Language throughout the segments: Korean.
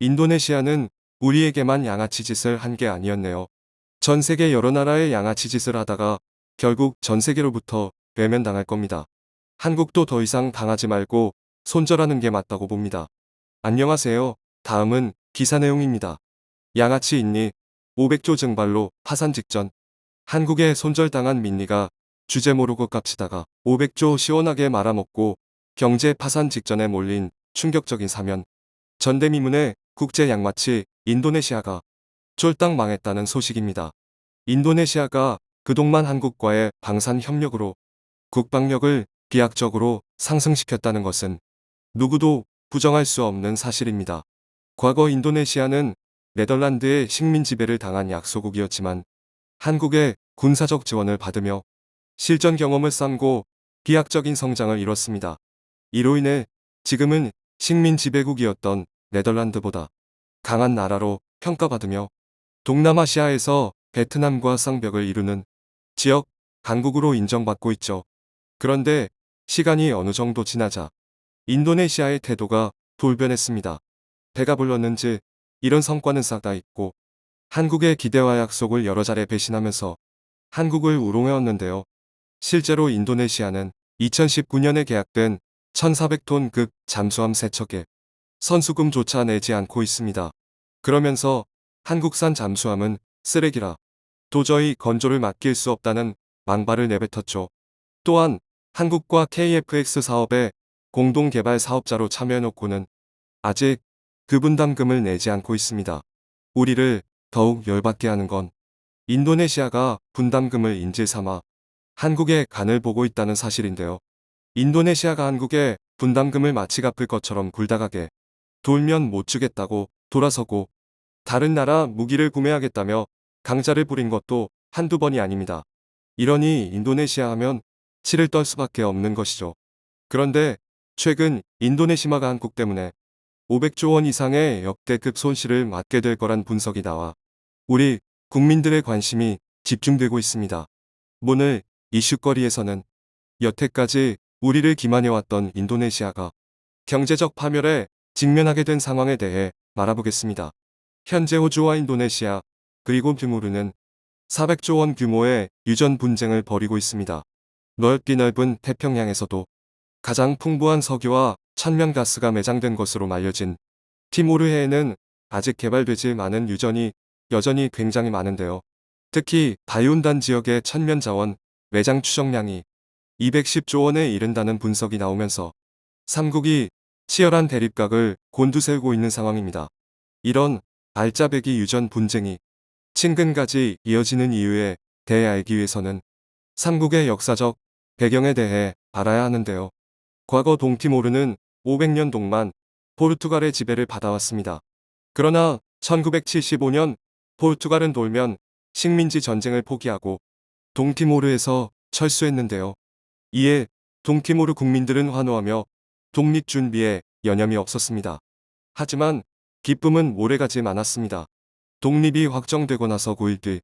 인도네시아는 우리에게만 양아치 짓을 한 게 아니었네요. 전 세계 여러 나라의 양아치 짓을 하다가 결국 전 세계로부터 외면당할 겁니다. 한국도 더 이상 당하지 말고 손절하는 게 맞다고 봅니다. 안녕하세요. 다음은 기사 내용입니다. 양아치 인리 500조 증발로 파산 직전 한국에 손절당한 민리가 주제 모르고 깝치다가 500조 시원하게 말아먹고 경제 파산 직전에 몰린 충격적인 사면 전대미문의 국제 양마치 인도네시아가 쫄딱 망했다는 소식입니다. 인도네시아가 그동안 한국과의 방산 협력으로 국방력을 비약적으로 상승시켰다는 것은 누구도 부정할 수 없는 사실입니다. 과거 인도네시아는 네덜란드의 식민 지배를 당한 약소국이었지만 한국의 군사적 지원을 받으며 실전 경험을 쌓고 비약적인 성장을 이뤘습니다. 이로 인해 지금은 식민 지배국이었던 네덜란드보다 강한 나라로 평가받으며 동남아시아에서 베트남과 쌍벽을 이루는 지역 강국으로 인정받고 있죠. 그런데 시간이 어느 정도 지나자 인도네시아의 태도가 돌변했습니다. 배가 불렀는지 이런 성과는 싹 다 있고 한국의 기대와 약속을 여러 차례 배신하면서 한국을 우롱해왔는데요. 실제로 인도네시아는 2019년에 계약된 1400톤급 잠수함 3척에 선수금조차 내지 않고 있습니다. 그러면서 한국산 잠수함은 쓰레기라 도저히 건조를 맡길 수 없다는 망발을 내뱉었죠. 또한 한국과 KFX 사업에 공동 개발 사업자로 참여해놓고는 아직 그 분담금을 내지 않고 있습니다. 우리를 더욱 열받게 하는 건 인도네시아가 분담금을 인질 삼아 한국의 간을 보고 있다는 사실인데요. 인도네시아가 한국에 분담금을 마치 갚을 것처럼 굴다가게 돌면 못 주겠다고 돌아서고 다른 나라 무기를 구매하겠다며 강자를 부린 것도 한두 번이 아닙니다. 이러니 인도네시아 하면 치를 떨 수밖에 없는 것이죠. 그런데 최근 인도네시아가 한국 때문에 500조 원 이상의 역대급 손실을 맞게 될 거란 분석이 나와 우리 국민들의 관심이 집중되고 있습니다. 오늘 이슈거리에서는 여태까지 우리를 기만해왔던 인도네시아가 경제적 파멸에 직면하게 된 상황에 대해 말아보겠습니다. 현재 호주와 인도네시아 그리고 규모르는 400조 원 규모의 유전 분쟁을 벌이고 있습니다. 넓기 넓은 태평양에서도 가장 풍부한 석유와 천연가스가 매장된 것으로 알려진 티모르해에는 아직 개발되지 않은 유전이 여전히 굉장히 많은데요. 특히 바이온단 지역의 천면 자원 매장 추정량이 210조 원에 이른다는 분석이 나오면서 삼국이 치열한 대립각을 곤두세우고 있는 상황입니다. 이런 알짜배기 유전 분쟁이 친근까지 이어지는 이유에 대해 알기 위해서는 삼국의 역사적 배경에 대해 알아야 하는데요. 과거 동티모르는 500년 동안 포르투갈의 지배를 받아왔습니다. 그러나 1975년 포르투갈은 돌면 식민지 전쟁을 포기하고 동티모르에서 철수했는데요. 이에 동티모르 국민들은 환호하며 독립 준비에 여념이 없었습니다. 하지만 기쁨은 오래가지 않았습니다. 독립이 확정되고 나서 9일 뒤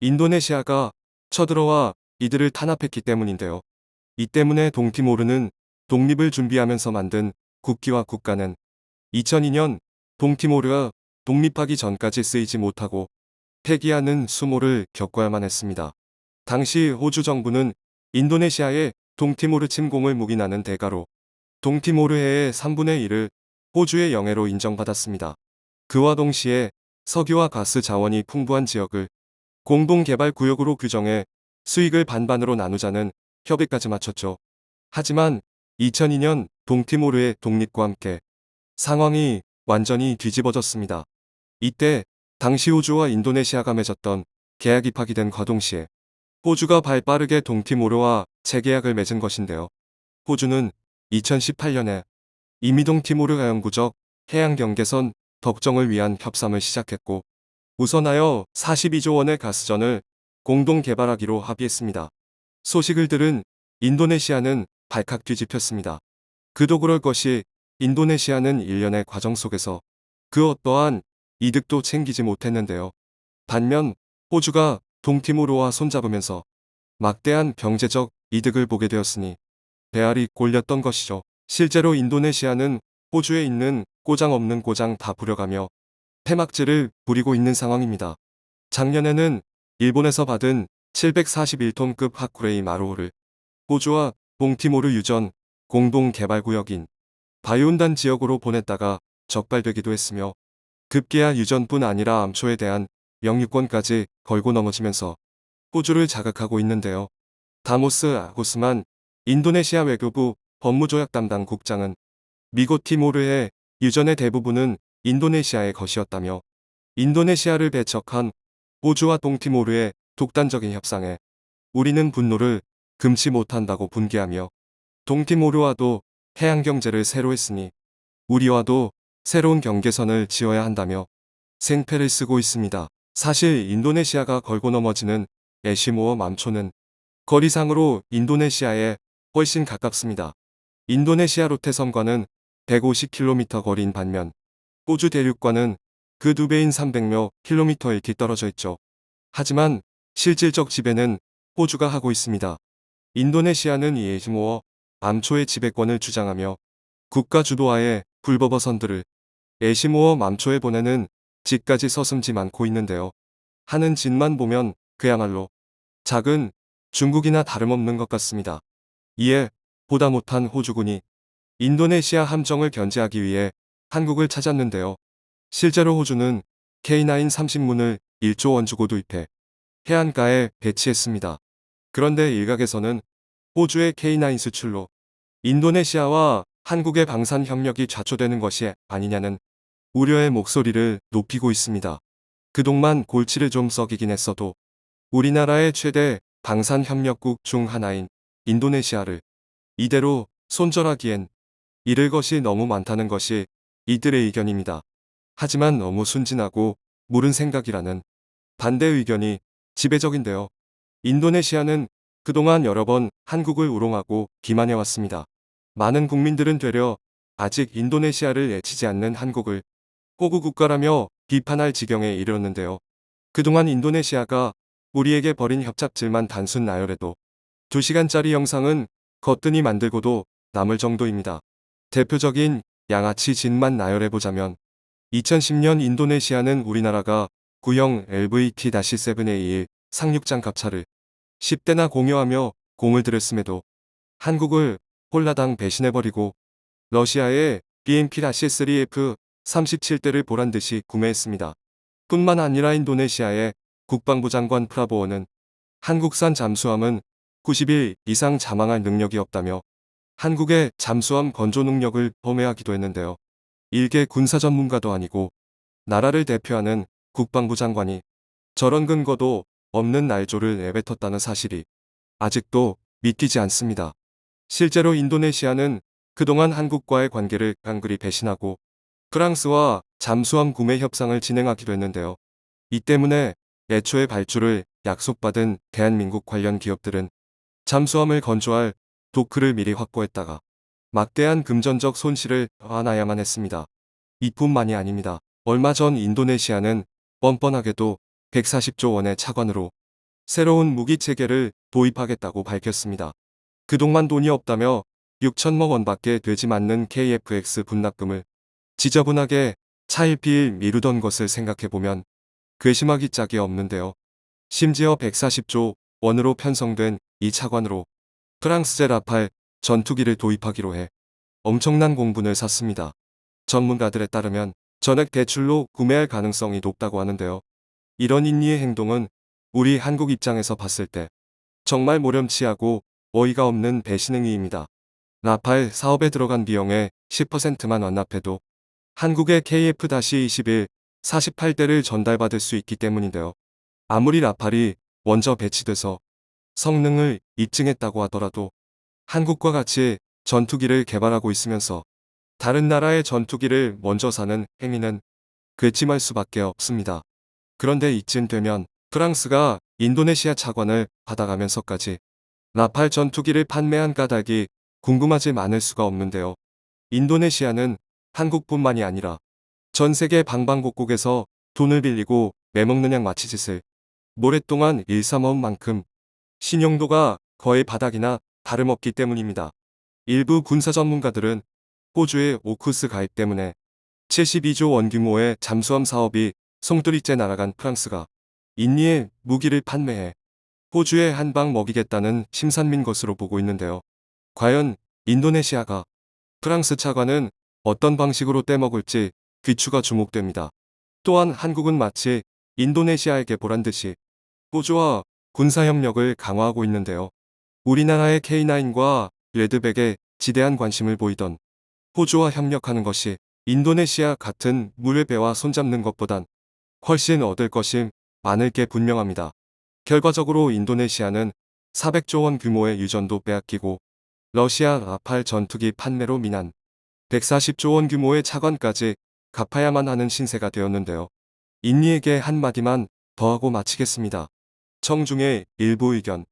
인도네시아가 쳐들어와 이들을 탄압했기 때문인데요. 이 때문에 동티모르는 독립을 준비하면서 만든 국기와 국가는 2002년 동티모르가 독립하기 전까지 쓰이지 못하고 폐기하는 수모를 겪어야만 했습니다. 당시 호주 정부는 인도네시아의 동티모르 침공을 묵인하는 대가로 동티모르해의 3분의 1을 호주의 영해로 인정받았습니다. 그와 동시에 석유와 가스 자원이 풍부한 지역을 공동개발 구역으로 규정해 수익을 반반으로 나누자는 협의까지 마쳤죠. 하지만 2002년 동티모르의 독립과 함께 상황이 완전히 뒤집어졌습니다. 이때 당시 호주와 인도네시아가 맺었던 계약이 파기된 과동시에 호주가 발빠르게 동티모르와 재계약을 맺은 것인데요. 호주는 2018년에 이미동 티모르 가영구적 해양 경계선 덕정을 위한 협상을 시작했고 우선하여 42조 원의 가스전을 공동 개발하기로 합의했습니다. 소식을 들은 인도네시아는 발칵 뒤집혔습니다. 그도 그럴 것이 인도네시아는 일련의 과정 속에서 그 어떠한 이득도 챙기지 못했는데요. 반면 호주가 동티모르와 손잡으면서 막대한 경제적 이득을 보게 되었으니 배알이 꼴렸던 것이죠. 실제로 인도네시아는 호주에 있는 꼬장 없는 꼬장 다 부려가며 폐막지를 부리고 있는 상황입니다. 작년에는 일본에서 받은 741톤급 하쿠레이 마루호를 호주와 동티모르 유전 공동 개발구역인 바이온단 지역으로 보냈다가 적발되기도 했으며 급기야 유전뿐 아니라 암초에 대한 영유권까지 걸고 넘어지면서 호주를 자극하고 있는데요. 다모스 아고스만 인도네시아 외교부 법무조약 담당 국장은 미고 티모르의 유전의 대부분은 인도네시아의 것이었다며 인도네시아를 배척한 호주와 동티모르의 독단적인 협상에 우리는 분노를 금치 못한다고 분개하며 동티모르와도 해양 경제를 새로 했으니 우리와도 새로운 경계선을 지어야 한다며 생패를 쓰고 있습니다. 사실 인도네시아가 걸고 넘어지는 에시모어 맘초는 거리상으로 인도네시아에 훨씬 가깝습니다. 인도네시아 로테섬과는 150km 거리인 반면 호주 대륙과는 그 두 배인 300여 킬로미터에 뒤떨어져 있죠. 하지만 실질적 지배는 호주가 하고 있습니다. 인도네시아는 이 에시모어 암초의 지배권을 주장하며 국가 주도하에 불법어선들을 에시모어 맘초에 보내는 짓까지 서슴지 많고 있는데요. 하는 짓만 보면 그야말로 작은 중국이나 다름없는 것 같습니다. 이에 보다 못한 호주군이 인도네시아 함정을 견제하기 위해 한국을 찾았는데요. 실제로 호주는 K9 30문을 1조 원 주고 도입해 해안가에 배치했습니다. 그런데 일각에서는 호주의 K9 수출로 인도네시아와 한국의 방산 협력이 좌초되는 것이 아니냐는 우려의 목소리를 높이고 있습니다. 그동안 골치를 좀 썩이긴 했어도 우리나라의 최대 방산 협력국 중 하나인 인도네시아를 이대로 손절하기엔 잃을 것이 너무 많다는 것이 이들의 의견입니다. 하지만 너무 순진하고 무른 생각이라는 반대 의견이 지배적인데요. 인도네시아는 그동안 여러 번 한국을 우롱하고 기만해왔습니다. 많은 국민들은 되려 아직 인도네시아를 애치지 않는 한국을 호구 국가라며 비판할 지경에 이르렀는데요. 그동안 인도네시아가 우리에게 벌인 협잡질만 단순 나열해도 2시간짜리 영상은 거뜬히 만들고도 남을 정도입니다. 대표적인 양아치 짓만 나열해보자면 2010년 인도네시아는 우리나라가 구형 LVT-7A1 상륙장 갑차를 10대나 공유하며 공을 들였음에도 한국을 홀라당 배신해버리고 러시아의 BMP-3F 37대를 보란듯이 구매했습니다. 뿐만 아니라 인도네시아의 국방부 장관 프라보어는 한국산 잠수함은 90일 이상 자망할 능력이 없다며 한국의 잠수함 건조 능력을 범해하기도 했는데요. 일개 군사 전문가도 아니고 나라를 대표하는 국방부 장관이 저런 근거도 없는 날조를 내뱉었다는 사실이 아직도 믿기지 않습니다. 실제로 인도네시아는 그동안 한국과의 관계를 간그리 배신하고 프랑스와 잠수함 구매 협상을 진행하기도 했는데요. 이 때문에 애초에 발주를 약속받은 대한민국 관련 기업들은 잠수함을 건조할 도크를 미리 확보했다가 막대한 금전적 손실을 안아야만 했습니다. 이뿐만이 아닙니다. 얼마 전 인도네시아는 뻔뻔하게도 140조 원의 차관으로 새로운 무기 체계를 도입하겠다고 밝혔습니다. 그동안 돈이 없다며 6천억 원밖에 되지 않는 KFX 분납금을 지저분하게 차일피일 미루던 것을 생각해보면 괘씸하기 짝이 없는데요. 심지어 140조 원으로 편성된 이 차관으로 프랑스제 라팔 전투기를 도입하기로 해 엄청난 공분을 샀습니다. 전문가들에 따르면 전액 대출로 구매할 가능성이 높다고 하는데요. 이런 인리의 행동은 우리 한국 입장에서 봤을 때 정말 모렴치하고 어이가 없는 배신 행위입니다. 라팔 사업에 들어간 비용의 10%만 완납해도 한국의 KF-21 48대를 전달받을 수 있기 때문인데요. 아무리 라팔이 먼저 배치돼서 성능을 입증했다고 하더라도 한국과 같이 전투기를 개발하고 있으면서 다른 나라의 전투기를 먼저 사는 행위는 괘씸할 수밖에 없습니다. 그런데 이쯤 되면 프랑스가 인도네시아 차관을 받아가면서까지 라팔 전투기를 판매한 까닭이 궁금하지 않을 수가 없는데요. 인도네시아는 한국뿐만이 아니라 전 세계 방방곡곡에서 돈을 빌리고 매먹는 양 마치짓을 오랫동안 일삼아온 만큼 신용도가 거의 바닥이나 다름없기 때문입니다. 일부 군사 전문가들은 호주의 오쿠스 가입 때문에 72조 원 규모의 잠수함 사업이 송두리째 날아간 프랑스가 인니에 무기를 판매해 호주에 한방 먹이겠다는 심산민 것으로 보고 있는데요. 과연 인도네시아가 프랑스 차관은 어떤 방식으로 떼먹을지 귀추가 주목됩니다. 또한 한국은 마치 인도네시아에게 보란 듯이 호주와 군사협력을 강화하고 있는데요. 우리나라의 K9과 레드백에 지대한 관심을 보이던 호주와 협력하는 것이 인도네시아 같은 물의 배와 손잡는 것보단 훨씬 얻을 것이 많을 게 분명합니다. 결과적으로 인도네시아는 400조 원 규모의 유전도 빼앗기고 러시아 라팔 전투기 판매로 민한 140조 원 규모의 차관까지 갚아야만 하는 신세가 되었는데요. 인니에게 한마디만 더하고 마치겠습니다. 청중의 일부 의견.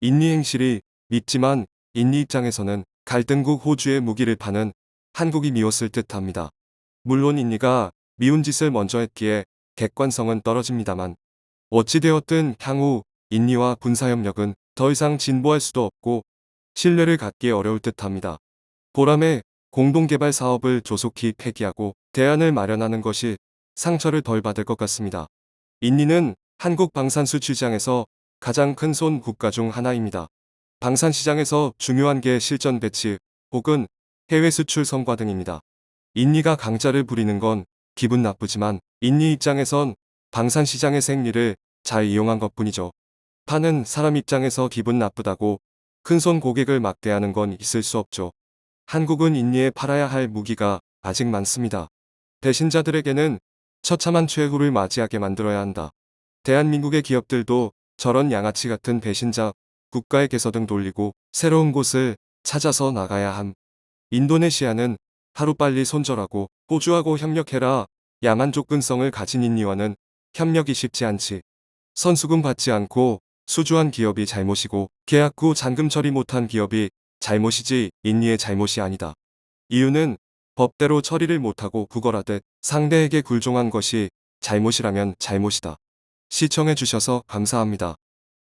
인니 행실이 밉지만 인니 입장에서는 갈등국 호주에 무기를 파는 한국이 미웠을 듯 합니다. 물론 인니가 미운 짓을 먼저 했기에 객관성은 떨어집니다만 어찌되었든 향후 인니와 군사협력은 더 이상 진보할 수도 없고 신뢰를 갖기 어려울 듯 합니다. 보람의 공동개발 사업을 조속히 폐기하고 대안을 마련하는 것이 상처를 덜 받을 것 같습니다. 인니는 한국 방산수 시장에서 가장 큰 손 국가 중 하나입니다. 방산 시장에서 중요한 게 실전 배치 혹은 해외 수출 성과 등입니다. 인니가 강자를 부리는 건 기분 나쁘지만 인니 입장에선 방산 시장의 생리를 잘 이용한 것 뿐이죠. 파는 사람 입장에서 기분 나쁘다고 큰손 고객을 막대하는 건 있을 수 없죠. 한국은 인니에 팔아야 할 무기가 아직 많습니다. 배신자들에게는 처참한 최후를 맞이하게 만들어야 한다. 대한민국의 기업들도 저런 양아치 같은 배신자 국가의 개서등 돌리고 새로운 곳을 찾아서 나가야 함. 인도네시아는 하루빨리 손절하고 호주하고 협력해라. 양한 접근성을 가진 인니와는 협력이 쉽지 않지. 선수금 받지 않고 수주한 기업이 잘못이고 계약 후 잔금 처리 못한 기업이 잘못이지 인니의 잘못이 아니다. 이유는 법대로 처리를 못하고 구걸하듯 상대에게 굴종한 것이 잘못이라면 잘못이다. 시청해주셔서 감사합니다.